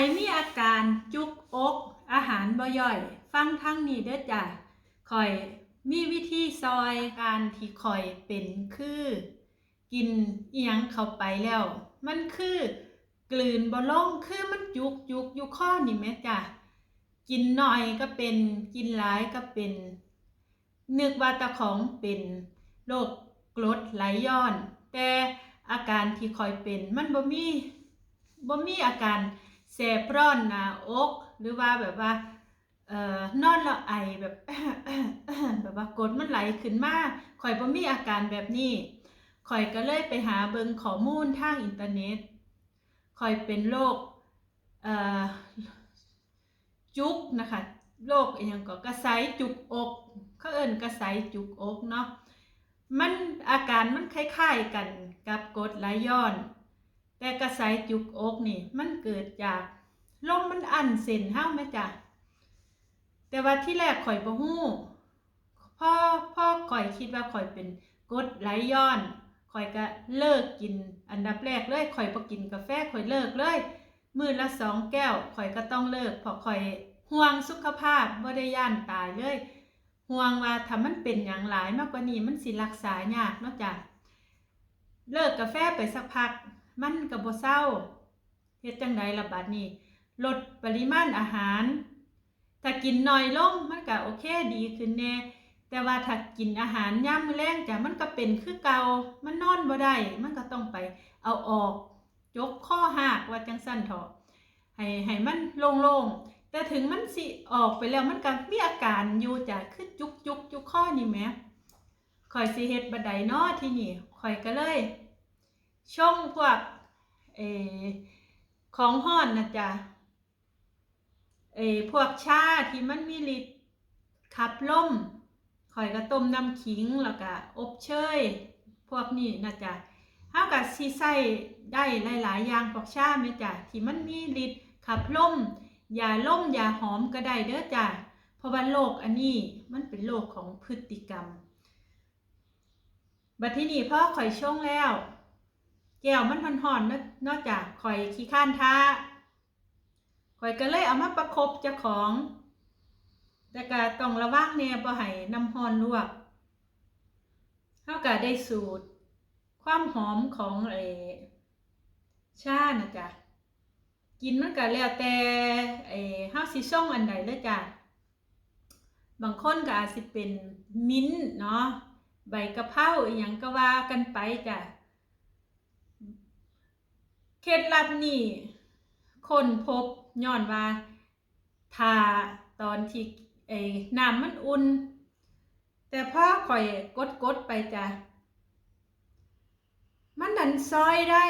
รมีอาการจุกอกอาหารบ่ย่อย ฟังทั้งนี้เด้อจ้ะคอยมีวิธีซอยการที่คอยเป็นคือ กินเอียงเข้าไปแล้ว มันคือกลืนบ่ลงคือมันจุกจุกอยู่ข้อนี่แม่จ้ะกินหน่อยก็เป็นกินหลายก็เป็นนึกว่าตะของเป็นโรคกรดไหลย้อน แต่อาการที่คอยเป็นมันบ่มีบ่มีอาการ แสบร้อนหน้าอกหรือว่าแบบว่าเอ่อนอนแล้วไอแบบแบบว่ากดมันไหลขึ้นมาคอยบ่มีอาการแบบนี้คอยก็เลยไปหาเบิงข้อมูลทางอินเทอร์เน็ตคอยเป็นโรคเอ่อจุกนะคะโรคอหยังก็กระไสจุกอกเขาเอิ้นกระไสจุกอกเนาะมันอาการมันคล้ายๆกันกับกดไหลย้อน แต่กระไสจุกอกนี่ มันเกิดจากลมมันอันเส้นเฮาแม่จ้ะแต่ว่าที่แรกข่อยบ่ฮู้พ่อพ่อข่อยคิดว่าข่อยเป็นกดไหลย้อนข่อยก็เลิกกินอันดับแรกเลยข่อยบ่กินกาแฟข่อยเลิกเลยมื้อละสองแก้วข่อยก็ต้องเลิกเพราะข่อยห่วงสุขภาพบ่ได้ย่านตายเลยห่วงว่าถ้ามันเป็นอย่างหลายมากกว่านี้มันสิรักษายากเนาะจ้ะเลิกกาแฟไปสักพัก มันก็บ่เศร้าเฮ็ดจังไดล่ะบัดนี้ลดปริมาณอาหาร ถ้ากินน้อยลงมันก็โอเคดีขึ้นแน่แต่ว่าถ้ากินอาหารย่ามมื้อแลงจ้ะมันก็เป็นคือเก่ามันนอนบ่ได้มันก็ต้องไปเอาออกยกข้อหักว่าจังซั่นเถาะให้ให้มันโล่งๆแต่ถึงมันสิออกไปแล้วมันก็มีอาการอยู่จ้ะคือจุกจุกจุกข้อนี่แหมข่อยสิเฮ็ดบัดใดเนาะที่นี่ข่อยก็เลย ชงพวกเอของฮ้อนนะจ๊ะเอพวกชาที่มันมีฤทธิ์ขับลมข่อยก็ต้มน้ำขิงแล้วก็อบเชยพวกนี้นะจ๊ะเฮาก็สิใส่ได้หลายๆอย่างพวกชาแม่จ้ะที่มันมีฤทธิ์ขับลมยาล่มยาหอมก็ได้เด้อจ้ะเพราะว่าโรคอันนี้มันเป็นโรคของพฤติกรรม บัดที่นี่พ่อข่อยช่วงแล้ว แก้วมันห่อนๆนะนอกจากข่อยขี้ข้านท้าข่อยก็เลยเอามาประคบเจ้าของ แต่ก็ต้องระวังแน่บ่ให้น้ำฮ้อนลวกเฮาก็ได้สูตร ความหอมของไอ้ชานะจ๊ะกินมันก็แล้วแต่ไอ้เฮาสิส่งอันใดเลยจ้ะบางคนก็อาจสิเป็นมิ้นเนาะใบกะเพราอีหยังก็ว่ากันไปจ้ะ เคล็ดลับนี่คนพบย้อนว่าทาตอนที่ไอ้น้ำมันอุ่น แต่พอข่อยกดกดๆไปจ้ะ มันดันซอยได้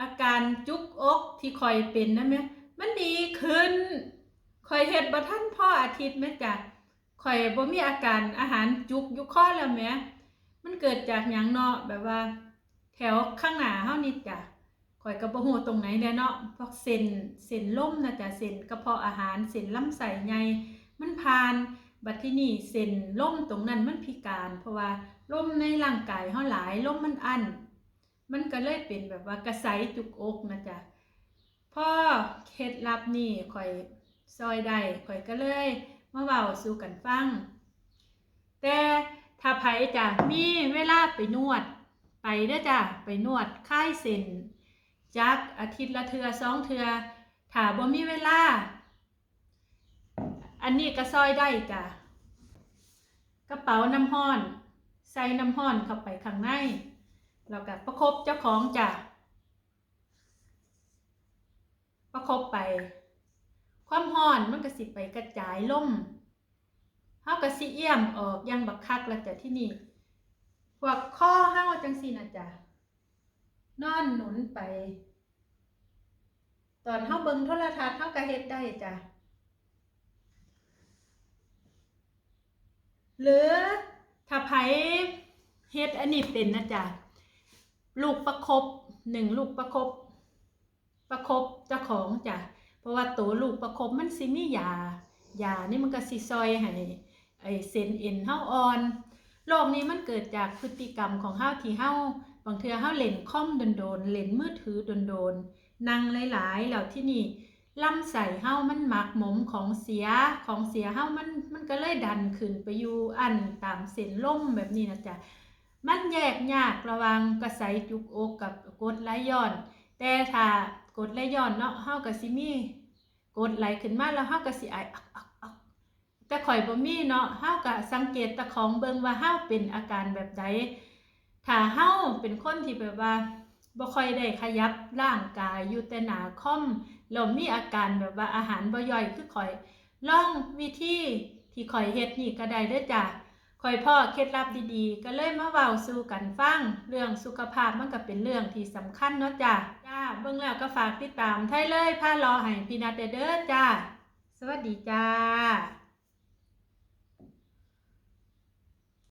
อาการจุกอกที่คอยเป็นนะแม่มันดีขึ้นคอยเฮ็ดบ่ทันพ่ออาทิตย์แม่จ้ะคอยบ่มีอาการอาหารจุกยู่ข้อแล้วแม่มันเกิดจากหยังเนาะแบบว่า แถวข้างหน้าเฮานี่จ้ะ คอยก็บ่ฮู้ตรงไหนแน่เนาะพวกเส้นเส้นลมนะจ้ะเส้นกระเพาะอาหารเส้นลำไส้ใหญ่มันผ่านบัดที่นี่เส้นลมตรงนั้นมันพิการ เพราะว่าลมในร่างกายเฮาหลายลมมันอั้นมันก็เลยเป็นแบบว่ากระใสจุกอกนะจ๊ะพ่อเคล็ดลับนี่ข่อยซอยได้ข่อยก็เลยมาเว้าสู่กันฟัง แต่ถ้าไผจ้ะมีเวลาไปนวด ไปเด้อจ้ะไปนวดคลายเส้น จักอาทิตย์ละเทือสองเทือถ้าบ่มีเวลา อันนี้ก็ซอยได้จ้ะกระเป๋าน้ำห้อน ใส่น้ำห้อนเข้าไปข้างในแล้วก็ประคบเจ้าของจ้ะประคบไป ความร้อนมันก็สิไปกระจายล่มเฮาก็สิเอี่ยมออกยังบักคักแล้วจ้ะที่นี่พวกข้อเฮาจังซี่นะจ้ะนอนหนุนไป ตอนเฮาเบิ่งโทรทัศน์เฮาก็เฮ็ดได้จ้ะหรือถ้าไผเฮ็ดอันนี้เป็นนะจ๊ะลูกประคบหนึ่งลูกประคบประคบเจ้าของจ้ะเพราะว่าตัวลูกประคบมันสิมียายานี่มันก็สิซอยให้ไอเส้นเอ็นเฮาอ่อนโรคนี้มันเกิดจากพฤติกรรมของเฮาที่เฮาบางเทื่อเฮาเล่นคอมโดนๆเล่นมือถือโดนๆ นั่งหลายๆแล้วที่นี่ลำไส้เฮามันหมักหมมของเสียของเสียเฮามันมันก็เลยดันขึ้นไปอยู่อันตามเส้นลมแบบนี้นะจ๊ะมันแยกยากระวังกระไสจุกอกกับกดไหลย้อน แต่ถ้ากดไหลย้อนเนาะเฮาก็สิมีกดไหลขึ้นมาแล้วเฮาก็สิไออักอักอักแต่ข่อยบ่มีเนาะเฮาก็สังเกตตะของเบิงว่าเฮาเป็นอาการแบบใดถ้าเฮาเป็นคนที่แบบว่า บ่ค่อยได้ขยับร่างกายอยู่แต่หนาค่อมแล้วมีอาการแบบว่าอาหารบ่ย่อยคือข่อยล่องวิธีที่ข่อยเฮ็ดนี่ก็ได้เด้อจ้ะข่อยพ่อเคล็ดลับดีๆ ก็เลยมาเว้าสู่กันฟังเรื่องสุขภาพมันก็เป็นเรื่องที่สำคัญเนาะจ้ะจ้าเบิ่งแล้วก็ฝากติดตามไทยเลยพารอให้พี่นัดเด้อจ้าสวัสดีจ้า